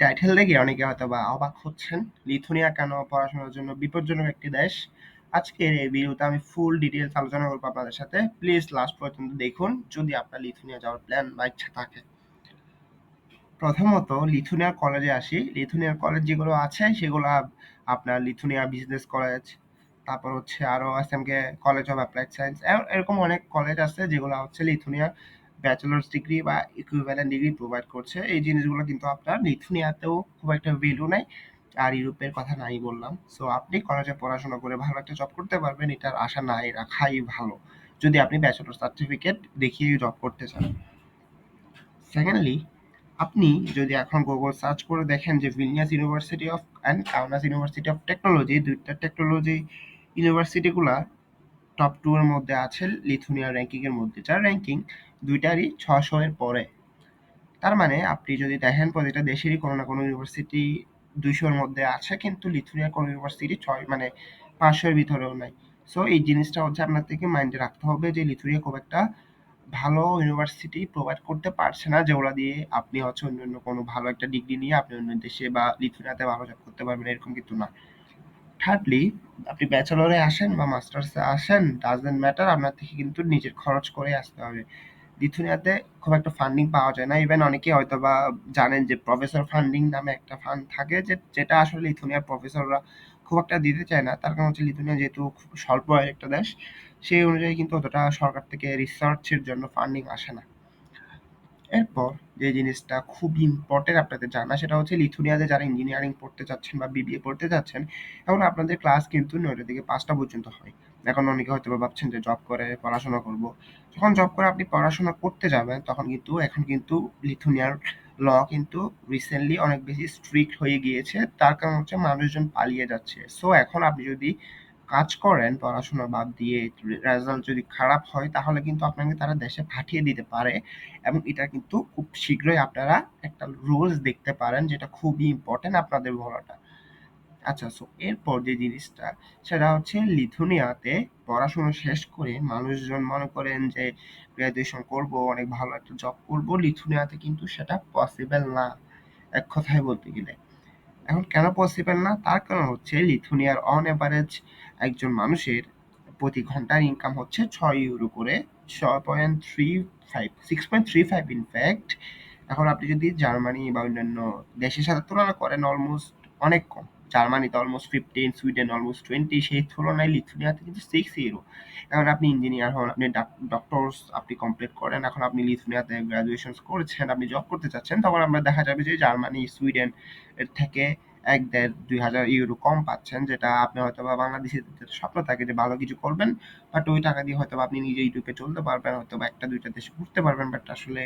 Title দেখে অনেকে হয়তো বা অবাক হচ্ছেন। লিথুনিয়া কেন পড়াশোনার জন্য বিপজ্জনক একটি দেশ? আজকের এই ভিডিওতে আমি ফুল ডিটেলস আলোচনা করব আপনাদের সাথে। প্লিজ লাস্ট পর্যন্ত দেখুন, যদি আপনার লিথুনিয়া যাওয়ার প্ল্যান বা ইচ্ছা থাকে। প্রথমত, লিথুনিয়া কলেজে আসি। লিথুনিয়ার কলেজ যেগুলো আছে, সেগুলো আপনার লিথুনিয়া বিজনেস কলেজ তারপর হচ্ছে আরও SMK college of applied science এরকম অনেক কলেজ আছে যেগুলো হচ্ছে লিথুনিয়ার ব্যাচেলার্স ডিগ্রি বা ইকুইভ্যালেন্ট ডিগ্রি প্রোভাইড করছে। এই জিনিসগুলো কিন্তু আপনার লিথুনিয়াতেও খুব একটা ভ্যালু নাই। আর ইউরোপের কথা নাই বললাম। সো আপনি কলেজে পড়াশোনা করে ভালো একটা জব করতে পারবেন। এটার আশা নাই রাখাই ভালো। যদি আপনি ব্যাচেলার সার্টিফিকেট দেখিয়ে জব করতে চান। সেকেন্ডলি আপনি যদি এখন গুগল সার্চ করে দেখেন যে Vilnius university of and Kaunas university of technology দুইটা টেকনোলজি ইউনিভার্সিটিগুলা টপ টু এর মধ্যে আছে লিথুনিয়া র্যাঙ্কিং এর মধ্যে। যার র্যাঙ্কিং দুইটারই ছশো এর পরে। তার মানে আপনি যদি দেখেন প্রতিটা দেশেরই কোনো না কোনো ইউনিভার্সিটি দুইশোর মধ্যে আছে, কিন্তু লিথুনিয়ার কোনো ইউনিভার্সিটি ছয় মানে পাঁচশোর ভিতরেও নাই। সো এই জিনিসটা হচ্ছে আপনার থেকে মাইন্ডে রাখতে হবে যে লিথুনিয়া খুব একটা ভালো ইউনিভার্সিটি প্রোভাইড করতে পারছে না, যেগুলো দিয়ে আপনি হচ্ছে অন্য অন্য কোনো ভালো একটা ডিগ্রি নিয়ে আপনি অন্য দেশে বা লিথুনিয়াতে ভালো জব করতে পারবেন, এরকম কিন্তু না। থার্ডলি আপনি ব্যাচেলরে আসেন বা মাস্টার্সে আসেন ডাজেন্ট ম্যাটার আপনার থেকে কিন্তু নিজের খরচ করে আসতে হবে। লিথুনিয়াতে খুব একটা ফান্ডিং পাওয়া যায় না। ইভেন অনেকে হয়তো বা জানেন যে প্রফেসর ফান্ডিং নামে একটা ফান্ড থাকে যে, যেটা আসলে লিথুনিয়ার প্রফেসররা খুব একটা দিতে চায় না। তার কারণ হচ্ছে লিথুনিয়া যেহেতু খুব স্বল্প একটা দেশ, সেই অনুযায়ী কিন্তু অতটা সরকার থেকে রিসার্চের জন্য ফান্ডিং আসে না। এরপর যে জিনিসটা খুব ইম্পর্টেন্ট আপনাদের জানা, সেটা হচ্ছে লিথুনিয়াতে যারা ইঞ্জিনিয়ারিং পড়তে চাচ্ছেন বা বিবিএ পড়তে চাচ্ছেন, এখন আপনাদের ক্লাস কিন্তু নয়টা থেকে পাঁচটা পর্যন্ত হয়। এখন অনেকে হয়তো ভাবছেন যে জব করে, পড়াশোনা করব। যখন জব করে আপনি পড়াশোনা করতে যাবেন, তখন কিন্তু, এখন কিন্তু লিথুনিয়ার ল কিন্তু রিসেন্টলি অনেক বেশি স্ট্রিক্ট হয়ে গিয়েছে। তার কারণ হচ্ছে মানুষজন পালিয়ে যাচ্ছে। সো এখন আপনি যদি কাজ করেন, পড়াশোনা বাদ দিয়ে রেজাল্ট যদি খারাপ হয়, তাহলে কিন্তু আপনাকে তারা দেশে পাঠিয়ে দিতে পারে। এবং এটা কিন্তু খুব শীঘ্রই আপনারা একটা রুলস দেখতে পারেন, যেটা খুবই ইম্পর্টেন্ট আপনাদের বলাটা। আচ্ছা সো এরপর যে জিনিসটা, সেটা হচ্ছে লিথুনিয়াতে পড়াশোনা শেষ করে মানুষজন মনে করেন যে গ্র্যাজুয়েশন করব, অনেক ভালো একটা জব করব, লিথুনিয়াতে কিন্তু সেটা পসিবল না। এক কথায় বলতে গেলে। এখন কেন পসিবল না? তার কারণ হচ্ছে লিথুনিয়ার অন অ্যাভারেজ একজন মানুষের প্রতি ঘণ্টার ইনকাম হচ্ছে ছয় ইউরো করে, ছয় point three five six point three five in fact এখন আপনি যদি জার্মানি বা অন্যান্য দেশের সাথে তুলনা করেন অলমোস্ট অনেক কম। জার্মানিতে almost fifteen Sweden almost twenty সেই তুলনায় লিথুনিয়াতে কিন্তু সিক্স ইউরো এখন আপনি ইঞ্জিনিয়ার হন, আপনি ডক্টরস আপনি কমপ্লিট করেন, এখন আপনি লিথুনিয়াতে গ্রাজুয়েশন করেছেন, আপনি জব করতে চাচ্ছেন, তখন আমরা দেখা যাবে যে জার্মানি, সুইডেন এর থেকে এক দেড় দুই হাজার ইউরো কম পাচ্ছেন, যেটা আপনি হয়তো বা বাংলাদেশে স্বপ্ন থাকে যে ভালো কিছু করবেন বাট ওই টাকা দিয়ে হয়তো আপনি নিজে ইউটিউবে চলতে পারবেন হয়তো বা একটা দুইটা দেশে ঘুরতে পারবেন বাট আসলে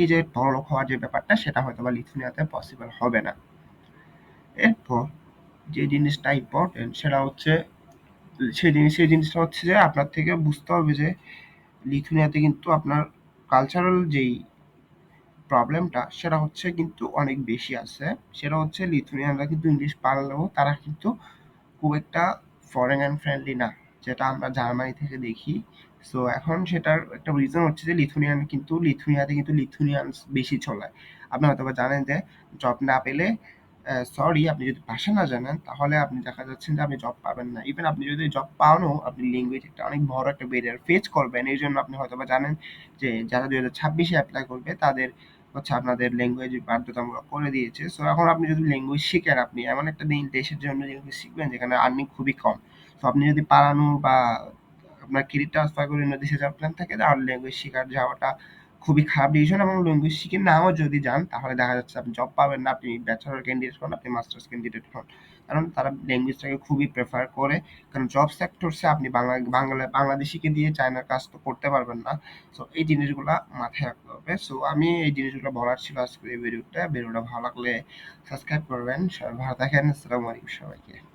এই যে বড়লোক হওয়ার যে ব্যাপারটা, সেটা হয়তো বা লিথুনিয়াতে পসিবল হবে না। এরপর যে জিনিসটা ইম্পর্টেন্ট সেটা হচ্ছে সেই জিনিস, সেই জিনিসটা হচ্ছে যে আপনার থেকে বুঝতে হবে যে লিথুনিয়াতে কিন্তু আপনার কালচারাল যেই প্রবলেমটা সেটা হচ্ছে কিন্তু অনেক বেশি আছে। সেটা হচ্ছে লিথুনিয়ানরা কিন্তু ইংলিশ পারলেও তারা কিন্তু খুব একটা ফরেন অ্যান্ড ফ্রেন্ডলি না, যেটা আমরা জার্মানি থেকে দেখি। সো এখন সেটার একটা রিজন হচ্ছে যে লিথুনিয়ান কিন্তু, লিথুনিয়াতে কিন্তু লিথুনিয়ানস বেশি চলায় আপনি হয়তো জানেন যে জব না পেলে সরি আপনি যদি ভাষা না জানেন, তাহলে আপনি দেখা যাচ্ছেন যে আপনি জব পাবেন না। ইভেন আপনি যদি জব পাওয়ানো আপনি ল্যাঙ্গুয়েজ একটা অনেক বড় একটা ব্যারিয়ার ফেস করবেন। এই জন্য আপনি হয়তো বা জানেন যে যারা দুই হাজার ছাব্বিশে অ্যাপ্লাই করবে, তাদের হচ্ছে আপনাদের ল্যাঙ্গুয়েজ বাধ্যতামূলক করে দিয়েছে। সো এখন আপনি যদি ল্যাঙ্গুয়েজ শিখেন, আপনি এমন একটা দেশের জন্য ল্যাঙ্গুয়েজ শিখবেন, যেখানে আর্নিং খুবই কম। তো আপনি যদি পালানো বা আপনার ক্রেডিট ট্রান্সফার করে অন্য দেশে যাওয়ার প্ল্যান থাকে, তাহলে ল্যাঙ্গুয়েজ শেখার যাওয়াটা খুবই খারাপ ডিসিশন এবং শিখে নাও যদি যান, তাহলে দেখা যাচ্ছে আপনি জব পাবেন না, আপনি ব্যাচেলর ক্যান্ডিডেট হন, আপনি মাস্টার্স ক্যান্ডিডেট হন। কারণ তারা ল্যাঙ্গুয়েজটাকে খুবই প্রেফার করে। কারণ জব সেক্টরসে আপনি বাংলা বাংলা, বাংলাদেশিকে দিয়ে চায়নার কাজ তো করতে পারবেন না। সো এই জিনিসগুলো মাথায় রাখতে হবে। সো আমি এই জিনিসগুলো বলার ছিল আজকে এই ভিডিওটা ভিডিওটা ভালো লাগলে সাবস্ক্রাইব করবেন। ভালো থাকেন। আসসালামু আলাইকুম সবাইকে।